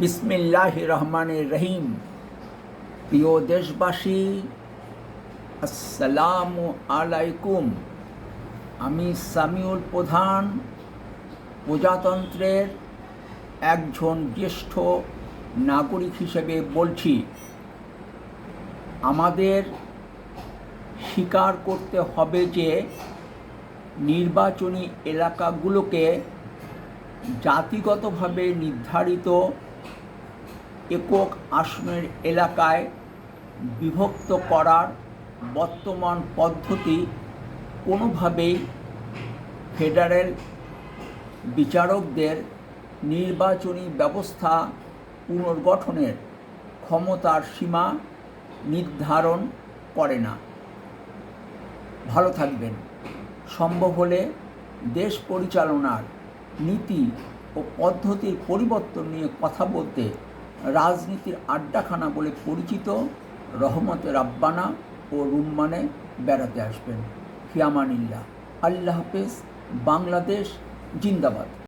বিসমিল্লাহ রহমানের রহিম। প্রিয় দেশবাসী, আসসালামু আলাইকুম। আমি সামিউল প্রধান, প্রজাতন্ত্রের একজন জ্যেষ্ঠ নাগরিক হিসেবে বলছি। আমাদের স্বীকার করতে হবে যে নির্বাচনী এলাকাগুলোকে জাতিগতভাবে নির্ধারিত একক আসনের এলাকায় বিভক্ত করার বর্তমান পদ্ধতি কোনোভাবেই ফেডারেল বিচারকদের নির্বাচনী ব্যবস্থা পুনর্গঠনের ক্ষমতার সীমা নির্ধারণ করে না। ভালো থাকবেন। সম্ভব হলে দেশ পরিচালনার নীতি ও পদ্ধতির পরিবর্তন নিয়ে কথা বলতে রাজনীতির আড্ডাখানা বলে পরিচিত রহমতে রাব্বানা ও রুম্মানে বেড়াতে আসবেন। ফিয়ামানিল্লা আল্লাহ হাফেজ, বাংলাদেশ, জিন্দাবাদ।